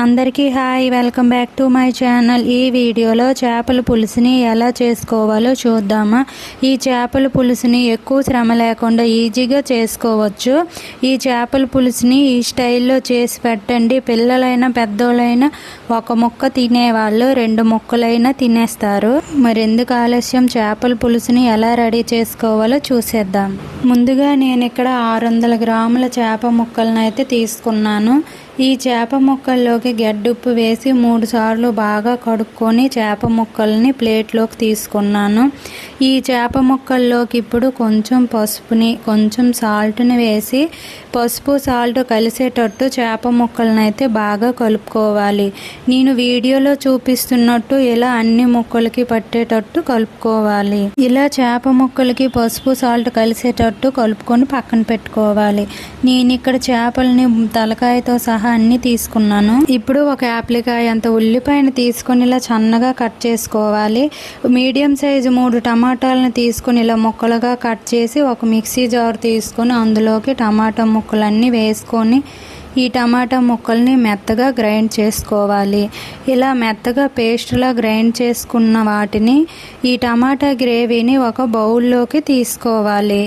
అందరికీ hi welcome back to my channel. ఈ వీడియోలో చేపల పులుసుని ఎలా చేసుకోవాలో చూద్దామా. ఈ చేపల పులుసుని ఎక్కువ శ్రమ లేకుండా ఈజీగా చేసుకోవచ్చు. ఈ చేపల పులుసుని ఈ స్టైల్లో చేసి పెట్టండి. పిల్లలైనా పెద్దోళ్ళైనా ఒక ముక్క తినేవాళ్ళు రెండు ముక్కలైనా తినేస్తారు. మరెందుకు ఆలస్యం? చేపల పులుసుని ఎలా రెడీ చేసుకోవాలో చూసేద్దాం. ముందుగా నేను ఇక్కడ ఆరు వందల గ్రాముల చేప ముక్కలను అయితే తీసుకున్నాను. ఈ చేప ముక్కల్లోకి గడ్డుప్పు వేసి మూడు సార్లు బాగా కడుక్కొని చేప ముక్కల్ని ప్లేట్లోకి తీసుకున్నాను. ఈ చేప ముక్కల్లోకి ఇప్పుడు కొంచెం పసుపుని కొంచెం సాల్ట్ని వేసి పసుపు సాల్ట్ కలిసేటట్టు చేప ముక్కలను అయితే బాగా కలుపుకోవాలి. నేను వీడియోలో చూపిస్తున్నట్టు ఇలా అన్ని ముక్కలకి పట్టేటట్టు కలుపుకోవాలి. ఇలా చేప ముక్కలకి పసుపు సాల్ట్ కలిసేటట్టు కలుపుకొని పక్కన పెట్టుకోవాలి. నేను ఇక్కడ చేపల్ని తలకాయతో సహా అన్ని తీసుకున్నాను. ఇప్పుడు ఒక యాప్లికాయ అంత ఉల్లిపాయను తీసుకొని ఇలా సన్నగా కట్ చేసుకోవాలి. మీడియం సైజు మూడు టమాటాలను తీసుకొని ఇలా ముక్కలుగా కట్ చేసి ఒక మిక్సీ జార్ తీసుకొని అందులోకి టమాటా ముక్కలన్నీ వేసుకొని ఈ టమాటా ముక్కల్ని మెత్తగా గ్రైండ్ చేసుకోవాలి. ఇలా మెత్తగా పేస్ట్లా గ్రైండ్ చేసుకున్న వాటిని ఈ టమాటా గ్రేవీని ఒక బౌల్లోకి తీసుకోవాలి.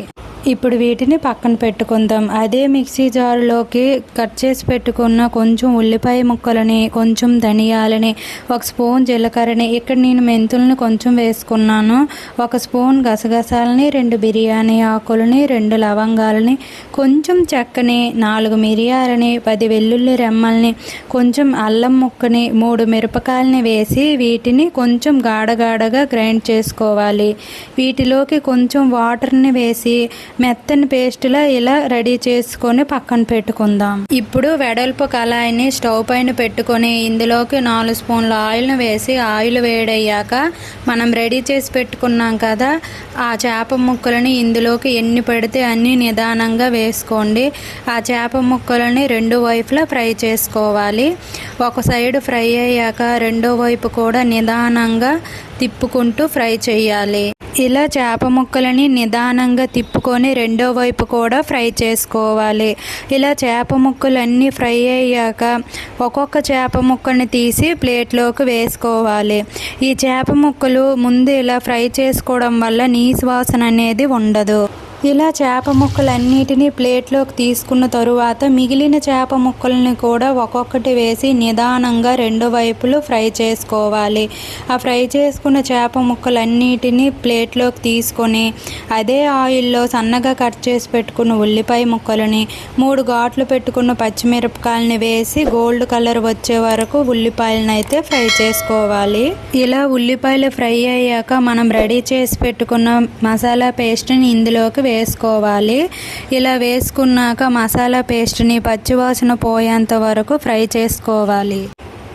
ఇప్పుడు వీటిని పక్కన పెట్టుకుందాం. అదే మిక్సీ జారులోకి కట్ చేసి పెట్టుకున్న కొంచెం ఉల్లిపాయ ముక్కలని కొంచెం ధనియాలని ఒక స్పూన్ జీలకర్రని ఇక్కడ నేను మెంతులను కొంచెం వేసుకున్నాను. ఒక స్పూన్ గసగసాలని రెండు బిర్యానీ ఆకులని రెండు లవంగాలని కొంచెం చెక్కని నాలుగు మిరియాలని పది వెల్లుల్లి రెమ్మల్ని కొంచెం అల్లం ముక్కని మూడు మిరపకాయలని వేసి వీటిని కొంచెం గాడగాడగా గ్రైండ్ చేసుకోవాలి. వీటిలోకి కొంచెం వాటర్ని వేసి మెత్తని పేస్ట్లా ఇలా రెడీ చేసుకొని పక్కన పెట్టుకుందాం. ఇప్పుడు వెడల్పు కళాయిని స్టవ్ పైన పెట్టుకొని ఇందులోకి నాలుగు స్పూన్ల ఆయిల్ని వేసి ఆయిల్ వేడయ్యాక మనం రెడీ చేసి పెట్టుకున్నాం కదా ఆ చేప ముక్కలని ఇందులోకి ఎన్ని పడితే అన్ని నిదానంగా వేసుకోండి. ఆ చేప ముక్కలని రెండు వైపులా ఫ్రై చేసుకోవాలి. ఒక సైడ్ ఫ్రై అయ్యాక రెండో వైపు కూడా నిదానంగా తిప్పుకుంటూ ఫ్రై చేయాలి. ఇలా చేప ముక్కలని నిదానంగా తిప్పుకొని రెండో వైపు కూడా ఫ్రై చేసుకోవాలి. ఇలా చేప ముక్కలు అన్నీ ఫ్రై అయ్యాక ఒక్కొక్క చేప ముక్కని తీసి ప్లేట్లోకి వేసుకోవాలి. ఈ చేప ముక్కలు ముందు ఇలా ఫ్రై చేసుకోవడం వల్ల నీసు వాసన అనేది ఉండదు. ఇలా చేప ముక్కలన్నిటినీ ప్లేట్లోకి తీసుకున్న తరువాత మిగిలిన చేప ముక్కల్ని కూడా ఒక్కొక్కటి వేసి నిదానంగా రెండు వైపులు ఫ్రై చేసుకోవాలి. ఆ ఫ్రై చేసుకున్న చేప ముక్కలన్నిటినీ ప్లేట్లోకి తీసుకొని అదే ఆయిల్లో సన్నగా కట్ చేసి పెట్టుకున్న ఉల్లిపాయ ముక్కలని మూడు ఘాట్లు పెట్టుకున్న పచ్చిమిరపకాయలని వేసి గోల్డ్ కలర్ వచ్చే వరకు ఉల్లిపాయలను అయితే ఫ్రై చేసుకోవాలి. ఇలా ఉల్లిపాయలు ఫ్రై అయ్యాక మనం రెడీ చేసి పెట్టుకున్న మసాలా పేస్ట్ని ఇందులోకి వేసుకోవాలి. ఇలా వేసుకున్నాక మసాలా పేస్ట్ని పచ్చివాసన పోయేంత వరకు ఫ్రై చేసుకోవాలి.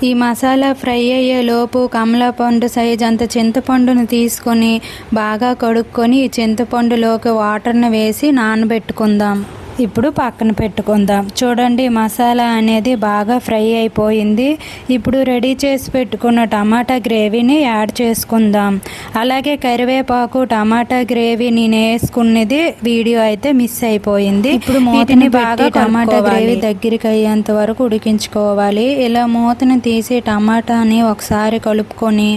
ఈ మసాలా ఫ్రై అయ్యే లోపు కమలాపండు సైజ్ అంత చింతపండును తీసుకొని బాగా కడుక్కొని ఈ చింతపండులోకి వాటర్ని వేసి నానబెట్టుకుందాం. ఇప్పుడు పక్కన పెట్టుకుందాం. చూడండి మసాలా అనేది బాగా ఫ్రై అయిపోయింది. ఇప్పుడు రెడీ చేసి పెట్టుకున్న టమాటా గ్రేవీని యాడ్ చేసుకుందాం. అలాగే కరివేపాకు టమాటా గ్రేవీ నేను వేసుకున్నది వీడియో అయితే మిస్ అయిపోయింది. ఇప్పుడు మూతని బాగా టమాటా గ్రేవీ దగ్గరికి అయ్యేంత వరకు ఉడికించుకోవాలి. ఇలా మూతని తీసి టమాటాని ఒకసారి కలుపుకొని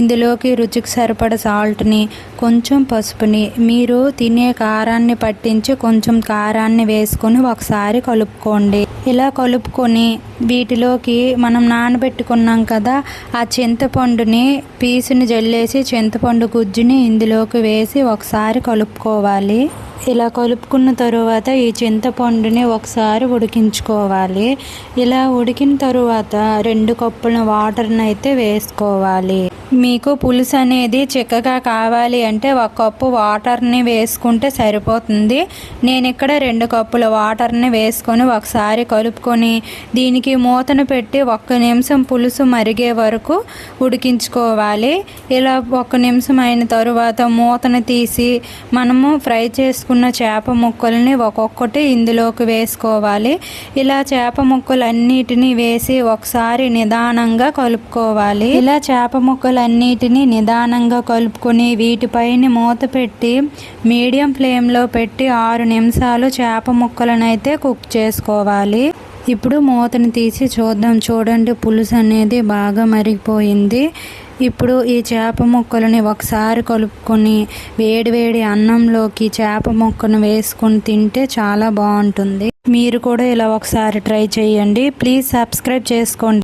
ఇందులోకి రుచికి సరిపడ సాల్ట్ని కొంచెం పసుపుని మీరు తినే కారాన్ని పట్టించి కొంచెం కారాన్ని వేసుకొని ఒకసారి కలుపుకోండి. ఇలా కలుపుకొని వీటిలోకి మనం నానబెట్టుకున్నాం కదా ఆ చింతపండుని పీసుని జల్లేసి చింతపండు గుజ్జుని ఇందులోకి వేసి ఒకసారి కలుపుకోవాలి. ఇలా కలుపుకున్న తరువాత ఈ చింతపండుని ఒకసారి ఉడికించుకోవాలి. ఇలా ఉడికిన తరువాత రెండు కప్పుల వాటర్ని అయితే వేసుకోవాలి. మీకు పులుసు అనేది చిక్కగా కావాలి అంటే ఒక కప్పు వాటర్ని వేసుకుంటే సరిపోతుంది. నేను ఇక్కడ రెండు కప్పుల వాటర్ని వేసుకొని ఒకసారి కలుపుకొని దీనికి మూతను పెట్టి ఒక్క నిమిషం పులుసు మరిగే వరకు ఉడికించుకోవాలి. ఇలా ఒక్క నిమిషం అయిన తరువాత మూతను తీసి మనము ఫ్రై చేసుకున్న చేప ముక్కల్ని ఒక్కొక్కటి ఇందులోకి వేసుకోవాలి. ఇలా చేప ముక్కలు అన్నిటినీ వేసి ఒకసారి నిదానంగా కలుపుకోవాలి. ఇలా చేప ముక్కలు ముక్కలన్నిటినీ నిదానంగా కలుపుకొని వీటిపైన మూత పెట్టి మీడియం ఫ్లేమ్లో పెట్టి ఆరు నిమిషాలు చేప ముక్కలనైతే అయితే కుక్ చేసుకోవాలి. ఇప్పుడు మూతని తీసి చూద్దాం. చూడండి పులుసు అనేది బాగా మరిగిపోయింది. ఇప్పుడు ఈ చేప ముక్కలని ఒకసారి కలుపుకొని వేడివేడి అన్నంలోకి చేప ముక్కను వేసుకొని తింటే చాలా బాగుంటుంది. మీరు కూడా ఇలా ఒకసారి ట్రై చేయండి. ప్లీజ్ సబ్స్క్రైబ్ చేసుకోండి.